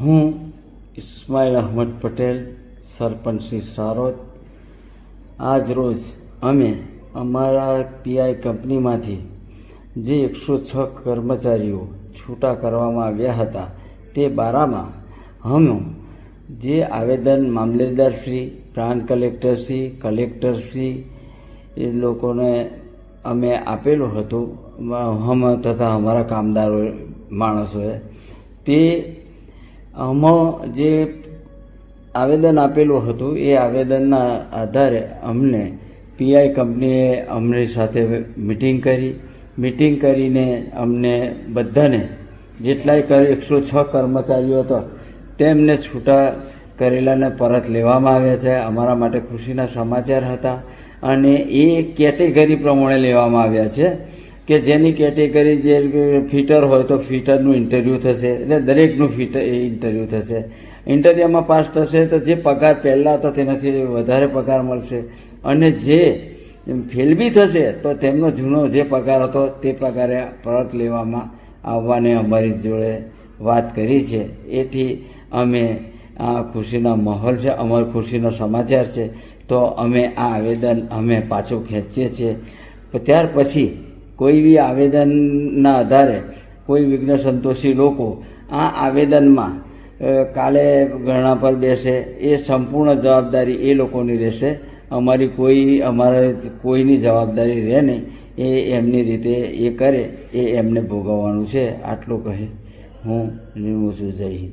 હું ઇસ્માઇલ અહમદ પટેલ, સરપંચ શ્રી સારોદ. આજ રોજ અમે અમારા પીઆઈ કંપનીમાંથી જે એકસો છ કર્મચારીઓ છૂટા કરવામાં આવ્યા હતા તે બારામાં અમે જે આવેદન મામલેદારશ્રી પ્રાંત કલેક્ટરશ્રી કલેક્ટરશ્રી એ લોકોને અમે આપેલું હતું હમ તથા અમારા કામદારો, માણસોએ તે આમાં જે આવેદન આપેલું હતું, એ આવેદનના આધારે અમને પીઆઈ કંપનીએ અમની સાથે મિટિંગ કરી. મિટિંગ કરીને અમને બધાને જેટલાય એકસો છ કર્મચારીઓ હતા તેમને છૂટા કરેલાને પરત લેવામાં આવ્યા છે. અમારા માટે ખુશીના સમાચાર હતા. અને એ કેટેગરી પ્રમાણે લેવામાં આવ્યા છે. કે જેની કેટેગરી જે ફિટર હોય તો ફિટરનું ઇન્ટરવ્યૂ થશે એટલે દરેકનું ફિટર ઇન્ટરવ્યૂ થશે. ઇન્ટરવ્યૂમાં પાસ થશે તો જે પગાર પહેલાં હતો તેનાથી વધારે પગાર મળશે. અને જે ફેલ બી થશે તો તેમનો જૂનો જે પગાર હતો તે પગારે પરત લેવામાં આવવાની અમારી જોડે વાત કરી છે. એથી અમે આ ખુશીના માહોલ છે, અમાર ખુશીનો સમાચાર છે. તો અમે આ આવેદન અમે પાછું ખેંચીએ છીએ. ત્યાર પછી કોઈ બી આવેદનના આધારે કોઈ વિઘ્ન સંતોષી લોકો આ આવેદનમાં કાલે ઘરણા પર બેસે, એ સંપૂર્ણ જવાબદારી એ લોકોની રહેશે. અમારી કોઈ, અમારે કોઈની જવાબદારી રહે નહીં. એ એમની રીતે એ કરે, એ એમને ભોગવવાનું છે. આટલું કહી હું નિર્મું છું. જય હિન્દ.